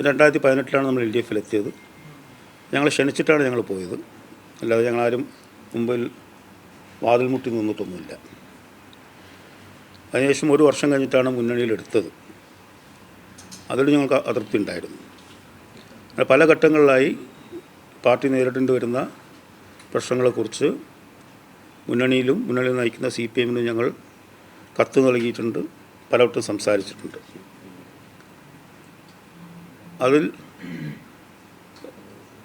രണ്ടായിരത്തി പതിനെട്ടിലാണ് നമ്മൾ L D എഫിൽ എത്തിയത്. ഞങ്ങൾ ക്ഷണിച്ചിട്ടാണ് ഞങ്ങൾ പോയത്. അല്ലാതെ ഞങ്ങളാരും മുമ്പിൽ വാതിൽ മുട്ടി നിന്നിട്ടൊന്നുമില്ല. അതിനുശേഷം ഒരു വർഷം കഴിഞ്ഞിട്ടാണ് മുന്നണിയിലെടുത്തത് അതിൽ ഞങ്ങൾക്ക് അതൃപ്തി ഉണ്ടായിരുന്നു. പല ഘട്ടങ്ങളിലായി പാർട്ടി നേരിടേണ്ടി വരുന്ന പ്രശ്നങ്ങളെക്കുറിച്ച് മുന്നണിയിലും മുന്നണിയിൽ നയിക്കുന്ന സി പി എമ്മിനും ഞങ്ങൾ കത്ത് നൽകിയിട്ടുണ്ട്. പലവട്ടം സംസാരിച്ചിട്ടുണ്ട്. അതിൽ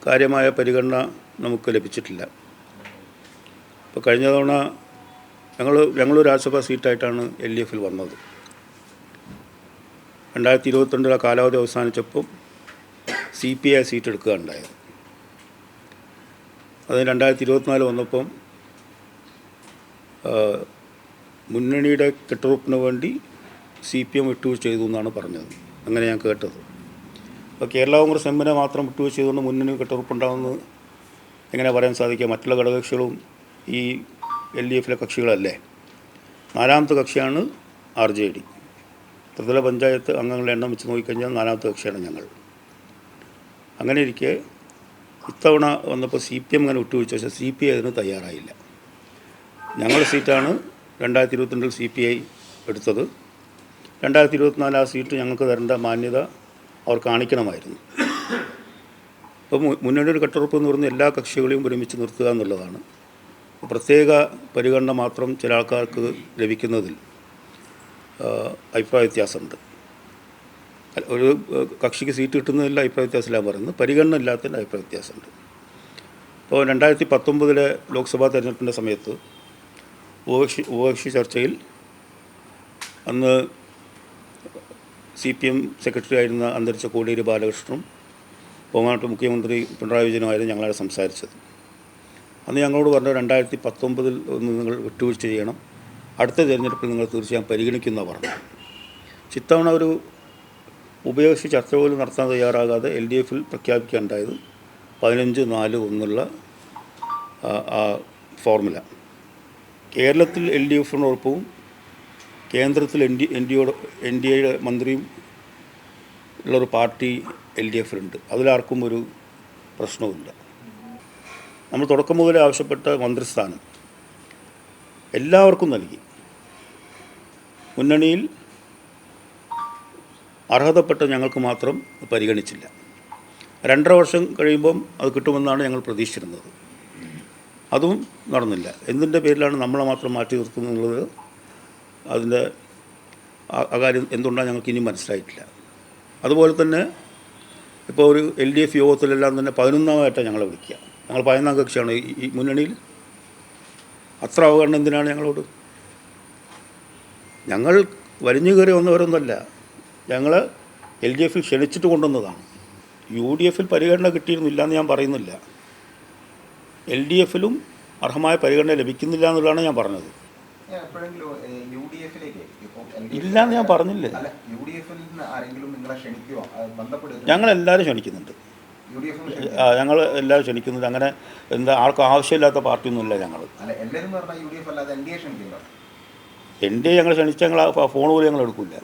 കാര്യമായ പരിഗണന നമുക്ക് ലഭിച്ചിട്ടില്ല. ഇപ്പോൾ കഴിഞ്ഞ തവണ ഞങ്ങൾ ഞങ്ങൾ രാജ്യസഭാ സീറ്റായിട്ടാണ് എൽ ഡി എഫിൽ വന്നത്. രണ്ടായിരത്തി ഇരുപത്തിരണ്ടിലെ കാലാവധി അവസാനിച്ചപ്പം സി പി ഐ സീറ്റ് എടുക്കുക ഉണ്ടായത് അത് രണ്ടായിരത്തി ഇരുപത്തിനാല് വന്നപ്പം മുന്നണിയുടെ കെട്ടുറപ്പിന് വേണ്ടി സി പി എം വിട്ടുവീഴ്ച ചെയ്തു എന്നാണ് പറഞ്ഞത്. അങ്ങനെ ഞാൻ കേട്ടത്. അപ്പോൾ കേരള കോൺഗ്രസ് എമ്മിനെ മാത്രം വിട്ടുവീഴ്ച മുന്നണി കെട്ടുറപ്പുണ്ടാകുമെന്ന് എങ്ങനെ പറയാൻ സാധിക്കുക മറ്റുള്ള ഘടകകക്ഷികളും ഈ എൽ ഡി എഫിലെ കക്ഷികളല്ലേ? നാലാമത്തെ കക്ഷിയാണ് ആർ ജെ ഡി. ത്രിതല പഞ്ചായത്ത് അംഗങ്ങളുടെ എണ്ണം വെച്ച് നോക്കിക്കഴിഞ്ഞാൽ നാലാമത്തെ കക്ഷിയാണ് ഞങ്ങൾ. അങ്ങനെ ഇരിക്കെ ഇത്തവണ വന്നപ്പോൾ സി പി എം അങ്ങനെ വിട്ടുവീഴ്ച പക്ഷേ സി പി ഐ അതിന് തയ്യാറായില്ല. ഞങ്ങളുടെ സീറ്റാണ് രണ്ടായിരത്തി ഇരുപത്തിരണ്ടിൽ സി പി ഐ എടുത്തത്. രണ്ടായിരത്തി ഇരുപത്തിനാല് ആ സീറ്റ് ഞങ്ങൾക്ക് തരേണ്ട മാന്യത അവർ കാണിക്കണമായിരുന്നു. അപ്പോൾ മുന്നണിയുടെ കെട്ടുറപ്പ് എന്ന് പറഞ്ഞാൽ എല്ലാ കക്ഷികളെയും ഒരുമിച്ച് നിർത്തുക എന്നുള്ളതാണ്. പ്രത്യേക പരിഗണന മാത്രം ചില ആൾക്കാർക്ക് ലഭിക്കുന്നതിൽ അഭിപ്രായ വ്യത്യാസമുണ്ട്. ഒരു കക്ഷിക്ക് സീറ്റ് കിട്ടുന്നതിൽ അഭിപ്രായ വ്യത്യാസമില്ല പറയുന്നത്. പരിഗണന ഇല്ലാത്തതിന്റെ അഭിപ്രായ വ്യത്യാസമുണ്ട്. അപ്പോൾ രണ്ടായിരത്തി പത്തൊമ്പതിലെ ലോക്സഭാ തെരഞ്ഞെടുപ്പിന്റെ സമയത്ത് ഉപകക്ഷി ഉപകക്ഷി ചർച്ചയിൽ അന്ന് സി പി എം സെക്രട്ടറി ആയിരുന്ന അന്തരിച്ച കോടിയേരി ബാലകൃഷ്ണനും ബഹുമാനപ്പെട്ട മുഖ്യമന്ത്രി പിണറായി വിജയനുമായിരുന്നു ഞങ്ങളവിടെ സംസാരിച്ചത്. അന്ന് ഞങ്ങളോട് പറഞ്ഞു രണ്ടായിരത്തി പത്തൊമ്പതിൽ ഒന്ന് നിങ്ങൾ വിട്ടുവീഴ്ച ചെയ്യണം. അടുത്ത തിരഞ്ഞെടുപ്പിൽ നിങ്ങൾ തീർച്ചയായും പരിഗണിക്കുന്ന പറഞ്ഞു ചിത്തവണ ഒരു ഉപയോഗിച്ച് ചർച്ച പോലും നടത്താൻ തയ്യാറാകാതെ എൽ ഡി എഫിൽ പ്രഖ്യാപിക്കാനുണ്ടായത് പതിനഞ്ച് നാല് ഒന്നുള്ള ആ, ഫോർമുല. കേരളത്തിൽ എൽ ഡി എഫിനോടൊപ്പവും കേന്ദ്രത്തിൽ N D N D N D എയുടെ മന്ത്രിയും ഉള്ളൊരു പാർട്ടി എൽ ഡി എഫിലുണ്ട്. അതിലാർക്കും ഒരു പ്രശ്നവുമില്ല. നമ്മൾ തുടക്കം മുതലേ ആവശ്യപ്പെട്ട മന്ത്രിസ്ഥാനം എല്ലാവർക്കും നൽകി. മുന്നണിയിൽ അർഹതപ്പെട്ട ഞങ്ങൾക്ക് മാത്രം പരിഗണിച്ചില്ല. രണ്ടര വർഷം കഴിയുമ്പം അത് കിട്ടുമെന്നാണ് ഞങ്ങൾ പ്രതീക്ഷിച്ചിരുന്നത്. അതും നടന്നില്ല. എന്തിന്റെ പേരിലാണ് നമ്മളെ മാത്രം മാറ്റി നിർത്തുന്നത് അതിന്റെ ആ- ആ കാര്യം എന്തുകൊണ്ടാണ് ഞങ്ങൾക്ക് ഇനി മനസ്സിലായിട്ടില്ല. അതുപോലെ തന്നെ ഇപ്പോൾ ഒരു എൽ ഡി എഫ് യോഗത്തിലെല്ലാം തന്നെ പതിനൊന്നാമായിട്ടാണ് ഞങ്ങളെ വിളിക്കുക. ഞങ്ങൾ പതിനൊന്നാം കക്ഷിയാണ്. ഈ മുന്നണിയിൽ അത്ര അവഗണന എന്തിനാണ് ഞങ്ങളോട്? ഞങ്ങൾ വലിഞ്ഞു കയറി വന്നവരൊന്നുമല്ല. ഞങ്ങൾ എൽ ഡി എഫിൽ ക്ഷണിച്ചിട്ട് കൊണ്ടുവന്നതാണ്. യു ഡി എഫിൽ പരിഗണന കിട്ടിയിരുന്നില്ല എന്ന് ഞാൻ പറയുന്നില്ല. എൽ ഡി എഫിലും അർഹമായ പരിഗണന ലഭിക്കുന്നില്ല എന്നുള്ളതാണ് ഞാൻ പറഞ്ഞത്. എപ്പോഴെങ്കിലും യു ഡി എഫിലേക്ക് ഇപ്പം ഇല്ലാന്ന് ഞാൻ പറഞ്ഞില്ലേ. ഞങ്ങൾ എല്ലാവരും ക്ഷണിക്കുന്നുണ്ട്. ഞങ്ങൾ എല്ലാവരും ക്ഷണിക്കുന്നുണ്ട്. അങ്ങനെ എന്താ ആർക്കും ആവശ്യമില്ലാത്ത പാർട്ടിയൊന്നുമില്ല ഞങ്ങൾ എൻ ഡി എ എന്റെ ഞങ്ങൾ ക്ഷണിച്ച ഞങ്ങൾ ഫോൺ പോലും ഞങ്ങൾ എടുക്കില്ല